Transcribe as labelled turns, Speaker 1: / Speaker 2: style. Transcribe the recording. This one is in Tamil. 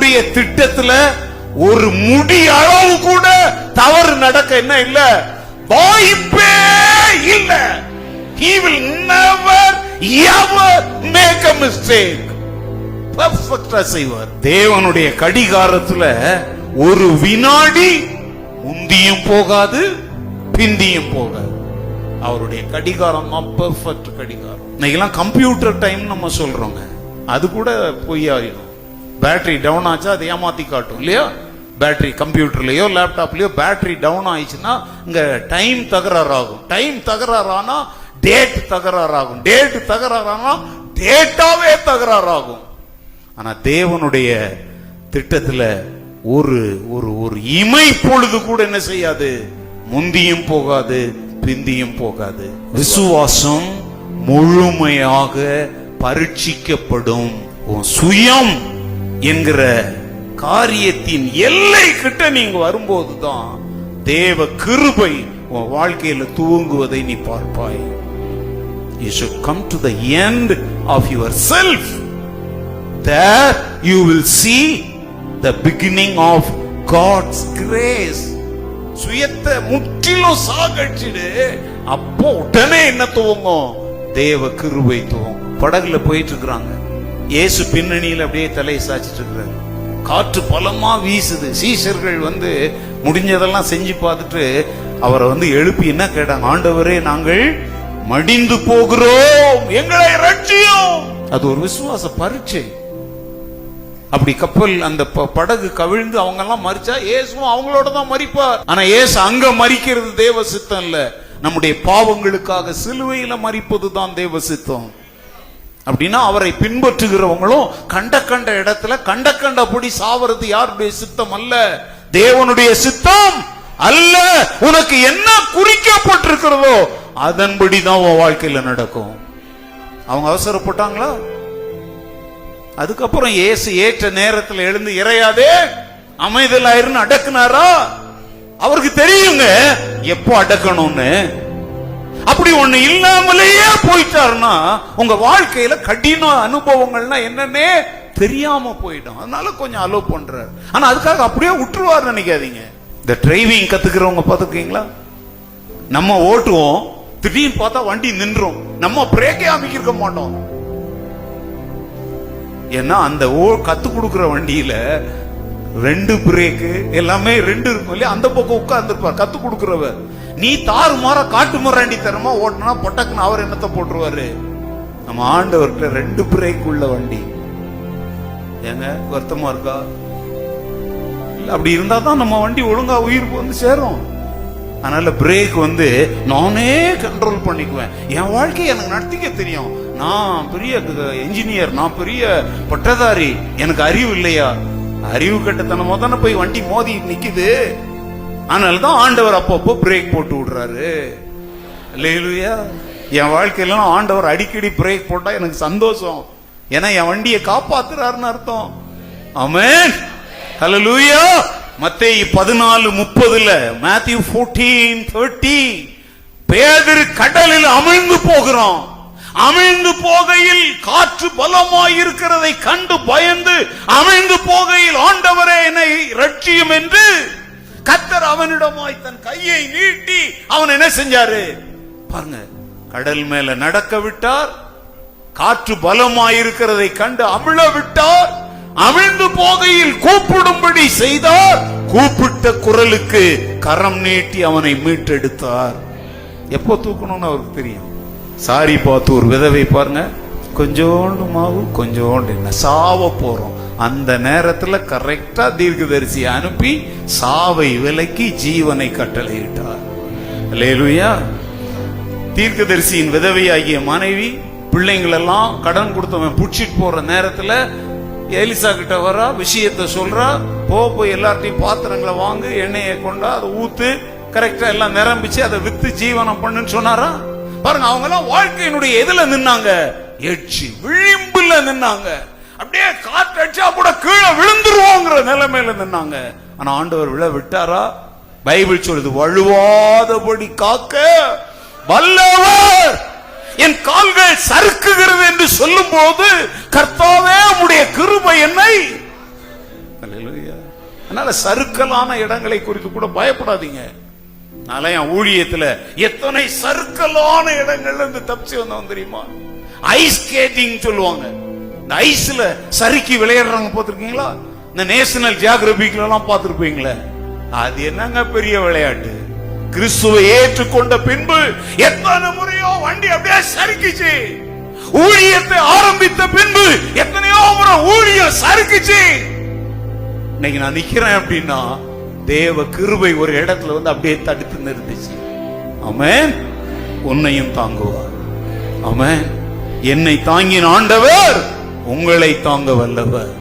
Speaker 1: தேவனுடைய திட்டத்துல ஒரு முடி அளவு கூட தவறு நடக்க என்ன இல்ல? வாய்ப்பே இல்ல. He will never ever make a mistake. பெர்ஃபெக்டா செய்வார் தேவனுடைய கடிகாரத்துல ஒரு வினாடி முந்தியும் போகாது பிந்தியும் போகாது. அவருடைய கடிகாரம் தான் பெர்ஃபெக்ட் கடிகாரம். இன்னைக்கெல்லாம் கம்ப்யூட்டர் டைம் நம்ம சொல்றோங்க. அது கூட பொய்யாயிடும் பேட்டரி டவுன் ஆச்சா அதை ஏமாத்தி காட்டும் இல்லையா? பேட்டரி கம்ப்யூட்டர்லையோ லேப்டாப்லேயோ பேட்டரி டவுன் ஆயிடுச்சுன்னா இங்கே டைம் தகராறு ஆகும் டைம் தகராறு ஆனால் டேட் தகராறு ஆகும் டேட் தகராறு ஆனால் டேட்டாவே தகராறு ஆகும் ஆனால் தேவனுடைய திட்டத்தில் ஒரு ஒரு ஒரு இமை பொழுது கூட என்ன செய்யாது? முந்தியும் போகாது பிந்தியும் போகாது. விசுவாசம் முழுமையாக பரீட்சிக்கப்படும். உன் சுயம் என்கிற காரியத்தின் எல்லை கிட்ட நீங்க வரும்போதுதான் தேவ கிருபை உன் வாழ்க்கையில தூங்குவதை நீ பார்ப்பாய். You come to the end end of self there you will see the beginning of God's grace சுயத்தை முற்றிலும் சாகடிச்சிடு. அப்போ உடனே என்ன துவங்கும்? தேவ கிருபை துவங்கும். படகுல போயிட்டு இருக்கிறாங்க. இயேசு பின்னணியில் அப்படியே தலையை சாச்சிட்டு இருக்கிறாரு. காற்று பலமா வீசுது. சீஷர்கள் வந்து முடிஞ்சதெல்லாம் செஞ்சு பார்த்துட்டு அவரை வந்து எழுப்பி என்ன கேட்டாங்க? ஆண்டவரே நாங்கள் மடிந்து போகிறோம். எங்களை ரட்சியும் அது ஒரு விசுவாச பரீட்சை. அப்படி கப்பல் அந்த ப- படகு கவிழ்ந்து அவங்க எல்லாம் மறிச்சா இயேசுவும் அவங்களோட தான் மறிப்பார் ஆனா இயேசு அங்க மறிக்கிறது தேவ சித்தம் இல்ல. நம்முடைய பாவங்களுக்காக சிலுவையில மறிப்பது தான் தேவ சித்தம். அப்படின்னா அவரை பின்பற்றுகிறவங்களும் கண்ட கண்ட இடத்துல கண்ட கண்டபடி சாவறது யாருடைய சித்தம் அல்ல? தேவனுடைய சித்தம் அல்ல. உனக்கு என்ன குறிக்கப்பட்டிருக்கிறதோ அதன்படி தான் உன் வாழ்க்கையில நடக்கும். அவங்க அவசரப்பட்டாங்களா? அதுக்கப்புறம் இயேசு ஏற்ற நேரத்தில் எழுந்து இறையாதே அமைதலாயிருன்னு அடக்குனாரா? அவருக்கு தெரியுங்க எப்போ அடக்கணும்னு. அப்படி ஒண்ணு இல்லாமலேயே போயிட்டாருன்னா உங்க வாழ்க்கையில கடின அனுபவங்கள்னா என்னன்னே தெரியாம போயிடும். அதனால கொஞ்சம் அலோ பண்றாரு. ஆனா அதுக்காக அப்படியே விட்டுருவார் நினைக்காதீங்க. இந்த டிரைவிங் கத்துக்கிறவங்க பாத்துக்கீங்களா நம்ம ஓட்டுவோம் திடீர்னு பார்த்தா வண்டி நின்றோம். நம்ம பிரேக்கே அமைக்கிருக்க மாட்டோம். ஏன்னா அந்த ஓ கத்து கொடுக்குற வண்டியில ரெண்டு பிரேக்கு எல்லாமே ரெண்டு இருக்கும் இல்லையா? அந்த பக்கம் உட்கார்ந்துருப்பார் கத்து கொடுக்குறவர். நீ தாறு மாற காட்டு முறாண்டி தரமா ஓட்டினா பொட்டக்குன்னு அவர் என்னத்தை போட்டுருவாரு? நம்ம ஆண்டவர்கிட்ட ரெண்டு பிரேக் உள்ள வண்டி. ஏங்க வருத்தமா இருக்கா? அப்படி இருந்தா தான் நம்ம வண்டி ஒழுங்கா உயிருக்கு வந்து சேரும். அதனால பிரேக் வந்து நானே கண்ட்ரோல் பண்ணிக்குவேன். என் வாழ்க்கையை எனக்கு நடத்திக்க தெரியும். நான் பெரிய என்ஜினியர் நான் பெரிய பட்டதாரி. எனக்கு அறிவு இல்லையா? அறிவு கட்டத்தனமா தானே போய் வண்டி மோதி நிக்குது. அதனால தான் ஆண்டவர் அப்பப்போ பிரேக் போட்டு விடுறாரு. இல்லையா என் வாழ்க்கையில ஆண்டவர் அடிக்கடி பிரேக் போட்டா எனக்கு சந்தோஷம். ஏன்னா என் வண்டியை காப்பாத்துறாருன்னு அர்த்தம். அமேன் ஹலோ லூயா மத்தேயு பதினாலு முப்பதுல மேத்யூ ஃபோர்டீன் தேர்ட்டி பேதரு கடலில் அமிழ்ந்து போகிறோம் அமைந்து போகையில் காற்று பலமாய் இருக்கிறதை கண்டு பயந்து அமைந்து போகையில் ஆண்டவரே என்னை ரட்சியும் என்று கத்தர் அவனிடமாய் தன் கையை நீட்டி அவன் என்ன செஞ்சாரு? பாருங்க கடல் மேல நடக்க விட்டார் காற்று பலமாயிருக்கிறதை கண்டு அமிழ விட்டார் அமிழ்ந்து போகையில் கூப்பிடும்படி செய்தார் கூப்பிட்ட குரலுக்கு கரம் நீட்டி அவனை மீட்டெடுத்தார். எப்போ தூக்கணும்னு அவருக்கு தெரியும். சாரி பார்த்து ஒரு விதவை பாருங்க. கொஞ்சோண்டு மாவு கொஞ்சோண்டு என்ன சாவ போறோம். அந்த நேரத்துல கரெக்டா தீர்க்கதரிசி அனுப்பி சாவை விலக்கி ஜீவனை கட்டளையிட்டார். அல்லேலூயா. தீர்க்கதரிசியின் விதவையாகிய மனைவி பிள்ளைங்களெல்லாம் கடன் கொடுத்தவன் பிடிச்சிட்டு போற நேரத்துல எலிசா கிட்ட வரா விஷயத்த சொல்றா போ போய் எல்லார்ட்டையும் பாத்திரங்களை வாங்கு எண்ணெயை கொண்டா அதை ஊத்து கரெக்டா எல்லாம் நிரம்பிச்சு அதை வித்து ஜீவனம் பண்ணுன்னு சொன்னாரா? பாருங்க அவங்க எல்லாம் வாழ்க்கையினுடைய எதுல நின்னாங்க? எட்சி விளிம்புல நின்னாங்க. அப்படியே காற்று அடிச்சா கூட கீழே விழுந்துருவோங்கிற நிலைமையில நின்னாங்க. ஆனா ஆண்டவர் விழ விட்டாரா? பைபிள் சொல்லுது வழுவாதபடி காக்க வல்லவர். என் கால்கள் சறுக்குகிறது என்று சொல்லும் போது கர்த்தாவே உடைய கிருபை என்னை அதனால சறுக்கலான இடங்களை குறித்து கூட பயப்படாதீங்க. நான் என் ஊழியத்துல எத்தனை சர்க்கலான இடங்கள்ல இருந்து தப்பிச்சு வந்தவன் தெரியுமா? ஐஸ் ஸ்கேட்டிங் சொல்லுவாங்க. இந்த ஐஸ்ல சறுக்கி விளையாடுறாங்க பார்த்திருக்கீங்களா? இந்த நேஷனல் ஜியாகிரபிக்ல எல்லாம் பார்த்திருப்பீங்களே. அது என்னங்க பெரிய விளையாட்டு? கிறிஸ்துவை ஏற்றுக்கொண்ட பின்பு எத்தனை முறையோ வண்டி அப்படியே சறுக்கிச்சு. ஊழியத்தை ஆரம்பித்த பின்பு எத்தனையோ முறை ஊழியம் சறுக்கிச்சு. இன்னைக்கு நான் நிக்கிறேன் அப்படின்னா தேவ கிருபை ஒரு இடத்துல வந்து அப்படியே தடுத்து நிறுத்துச்சு. ஆமென். உன்னையும் தாங்குவார். ஆமென். என்னை தாங்கின ஆண்டவர் உங்களை தாங்க வல்லவர்.